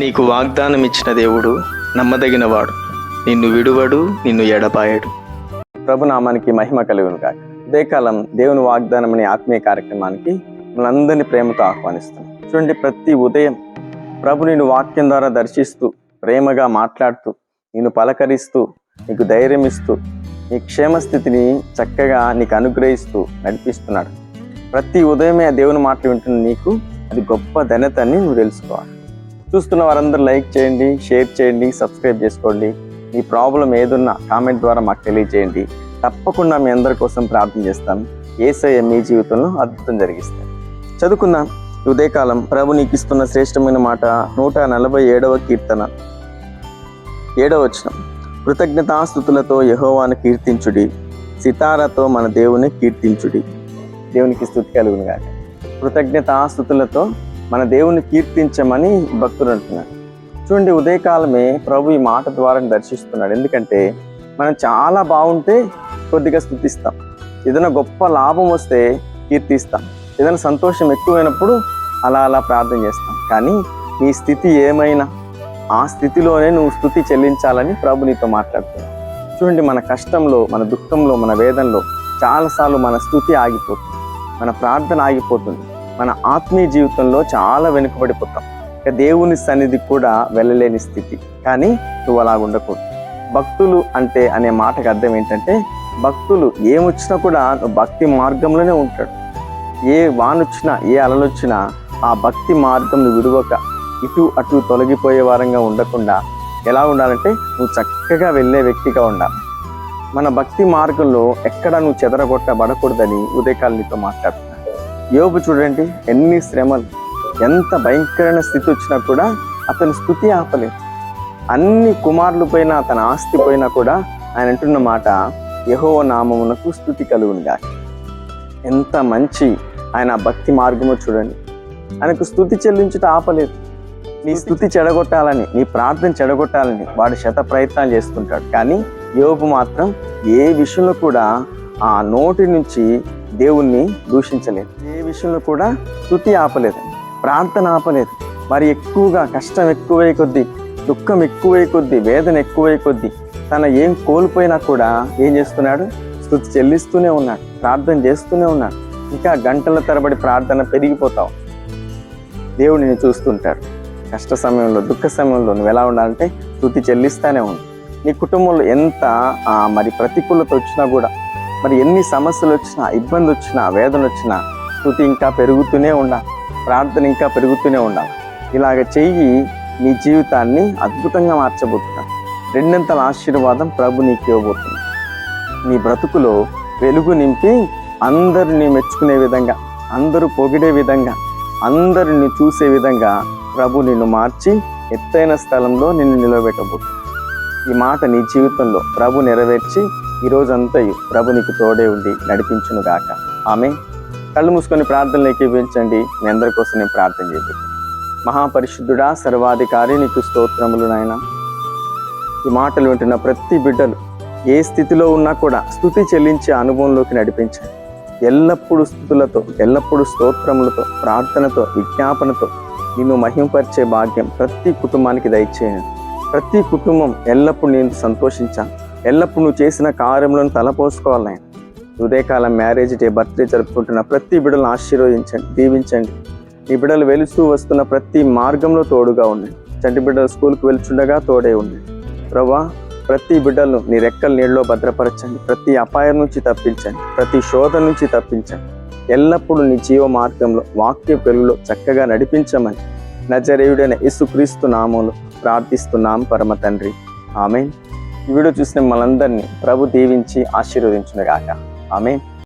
నీకు వాగ్దానం ఇచ్చిన దేవుడు నమ్మదగినవాడు. నిన్ను విడువడు నిన్ను ఎడపాయడు ప్రభునామానికి మహిమ కలుగును కాక ఉదయకాలం దేవుని వాగ్దానం అనే ఆత్మీయ కార్యక్రమానికి మనందరినీ ప్రేమతో ఆహ్వానిస్తున్నాం. చూడండి ప్రతి ఉదయం ప్రభు నిన్ను వాక్యం ద్వారా దర్శిస్తూ ప్రేమగా మాట్లాడుతూ నిన్ను పలకరిస్తూ నీకు ధైర్యం ఇస్తూ నీ క్షేమస్థితిని చక్కగా నీకు అనుగ్రహిస్తూ నడిపిస్తున్నాడు. ప్రతి ఉదయమే ఆ దేవుని మాటలు వింటున్న నీకు అది గొప్ప ధన్యత అని నువ్వు తెలుసుకోవాలి. చూస్తున్న వారందరూ లైక్ చేయండి షేర్ చేయండి సబ్స్క్రైబ్ చేసుకోండి. మీ ప్రాబ్లం ఏదున్నా కామెంట్ ద్వారా మాకు తెలియజేయండి. తప్పకుండా మీ అందరి కోసం ప్రార్థన చేస్తాం. ఏసయ్య మీ జీవితంలో అద్భుతం జరిగిస్తాం చదువుకుందాం. ఉదయకాలం ప్రభు నీకు ఇస్తున్న శ్రేష్టమైన మాట నూట నలభై ఏడవ కీర్తన. ఏడవ వచనం. కృతజ్ఞతాస్థుతులతో యహోవాను కీర్తించుడి. సితారతో మన దేవుని కీర్తించుడి. దేవునికి స్థుతి కలుగునుగాక. కృతజ్ఞతాస్థుతులతో మన దేవుని కీర్తించమని భక్తులు అంటున్నారు. చూడండి ఉదయకాలమే ప్రభు ఈ మాట ద్వారా దర్శిస్తున్నాడు. ఎందుకంటే మనం చాలా బాగుంటే కొద్దిగా స్థుతిస్తాం. ఏదైనా గొప్ప లాభం వస్తే కీర్తిస్తాం. ఏదైనా సంతోషం ఎక్కువైనప్పుడు అలా అలా ప్రార్థన చేస్తాం. కానీ నీ స్థితి ఏమైనా? ఆ స్థితిలోనే నువ్వు స్థుతి చెల్లించాలని ప్రభు నీతో మాట్లాడుతున్నావు చూడండి మన కష్టంలో మన దుఃఖంలో మన వేదనలో చాలాసార్లు మన స్థుతి ఆగిపోతుంది. మన ప్రార్థన ఆగిపోతుంది. మన ఆత్మీయ జీవితంలో చాలా వెనుకబడిపోతాం. ఇక దేవుని సన్నిధి కూడా వెళ్ళలేని స్థితి. కానీ నువ్వు అలా ఉండకూడదు. భక్తులు అంటే అనే మాటకు అర్థం ఏంటంటే భక్తులు ఏమొచ్చినా కూడా నువ్వు భక్తి మార్గంలోనే ఉంటాడు. ఏ వానొచ్చినా ఏ అలలొచ్చినా ఆ భక్తి మార్గం విడువక ఇటు అటు తొలగిపోయే వారంగా ఉండకుండా ఎలా ఉండాలంటే నువ్వు చక్కగా వెళ్ళే వ్యక్తిగా ఉండాలి. మన భక్తి మార్గంలో ఎక్కడ నువ్వు చెదరగొట్టబడకూడదని ఉదయకాలనితో నీతో యోబు చూడండి ఎన్ని శ్రమలు ఎంత భయంకరమైన స్థితి వచ్చినా కూడా అతని స్థుతి ఆపలేదు. అన్ని కుమారులు పోయినా తన ఆస్తి పోయినా కూడా ఆయన అంటున్న మాట యహో నామమునకు స్థుతి కలుగునిగా ఎంత మంచి ఆయన భక్తి మార్గమో చూడండి. ఆయనకు స్థుతి చెల్లించుట ఆపలేదు. నీ స్థుతి చెడగొట్టాలని నీ ప్రార్థన చెడగొట్టాలని వాడు శత ప్రయత్నాలు చేస్తుంటాడు. కానీ యోగు మాత్రం ఏ విషయంలో కూడా ఆ నోటి నుంచి దేవుణ్ణి దూషించలేదు. ఏ విషయంలో కూడా స్థుతి ఆపలేదు ప్రార్థన ఆపలేదు. మరి ఎక్కువగా కష్టం ఎక్కువై కొద్దీ దుఃఖం ఎక్కువై కొద్దీ వేదన ఎక్కువై కొద్దీ తన ఏం కోల్పోయినా కూడా ఏం చేస్తున్నాడు? స్థుతి చెల్లిస్తూనే ఉన్నాడు ప్రార్థన చేస్తూనే ఉన్నాడు. ఇంకా గంటల తరబడి ప్రార్థన పెరిగిపోతావు. దేవుడు నిన్ను చూస్తుంటాడు. కష్ట సమయంలో దుఃఖ సమయంలో నువ్వు ఎలా ఉండాలంటే స్థుతి చెల్లిస్తానే ఉంది నీ కుటుంబంలో ఎంత మరి ప్రతికూలత వచ్చినా కూడా మరి ఎన్ని సమస్యలు వచ్చినా ఇబ్బంది వచ్చినా వేదన వచ్చినా స్థుతి ఇంకా పెరుగుతూనే ఉండాలి ప్రార్థన ఇంకా పెరుగుతూనే ఉండాలి ఇలాగ చెయ్యి నీ జీవితాన్ని అద్భుతంగా మార్చబోతున్నాను రెండంతల ఆశీర్వాదం ప్రభు నీకు ఇవ్వబోతుంది నీ బ్రతుకులో వెలుగు నింపి అందరిని మెచ్చుకునే విధంగా అందరూ పొగిడే విధంగా అందరిని చూసే విధంగా ప్రభు నిన్ను మార్చి ఎత్తైన స్థలంలో నిన్ను నిలబెట్టబోతుంది ఈ మాట నీ జీవితంలో ప్రభు నెరవేర్చి ఈ ప్రభు నీకు తోడే ఉండి నడిపించును గాక. ఆమె కళ్ళు మూసుకొని ప్రార్థనలు ఎక్కిపించండి మీ అందరి కోసం నేను ప్రార్థన చేయబోతున్నాను మహాపరిశుద్ధుడా సర్వాధికారి నీకు స్తోత్రములు నాయన. ఈ మాటలు వింటున్న ప్రతి బిడ్డలు ఏ స్థితిలో ఉన్నా కూడా స్థుతి చెల్లించే అనుభవంలోకి నడిపించండి. ఎల్లప్పుడూ స్థుతులతో ఎల్లప్పుడూ స్తోత్రములతో ప్రార్థనతో విజ్ఞాపనతో నిన్ను మహింపరిచే భాగ్యం ప్రతి కుటుంబానికి దయచేయండి. ప్రతి కుటుంబం ఎల్లప్పుడూ నేను సంతోషించాను ఎల్లప్పుడు నువ్వు చేసిన కార్యములను తలపోసుకోవాలి నాయన. ఉదయకాలం మ్యారేజ్ డే బర్త్డే జరుపుకుంటున్న ప్రతి బిడ్డలను ఆశీర్వదించండి దీవించండి. ఈ బిడ్డలు వెలుస్తూ వస్తున్న ప్రతి మార్గంలో తోడుగా ఉండండి. చంటి బిడ్డలు స్కూల్కి వెళ్తుండగా తోడే ఉండండి. ప్రభా ప్రతి బిడ్డలను నీ రెక్కల నీళ్ళలో భద్రపరచండి. ప్రతి అపాయం నుంచి తప్పించండి. ప్రతి శోధ నుంచి తప్పించండి. ఎల్లప్పుడూ నీ జీవ మార్గంలో వాక్య పెరుగులో చక్కగా నడిపించమని నజరేయుడైన యేసుక్రీస్తు నామంలో ప్రార్థిస్తున్నాం పరమ తండ్రి. ఆమె ఈ వీడియో చూసిన మనందరినీ ప్రభు దీవించి ఆశీర్వదించునుగాక. ఆమె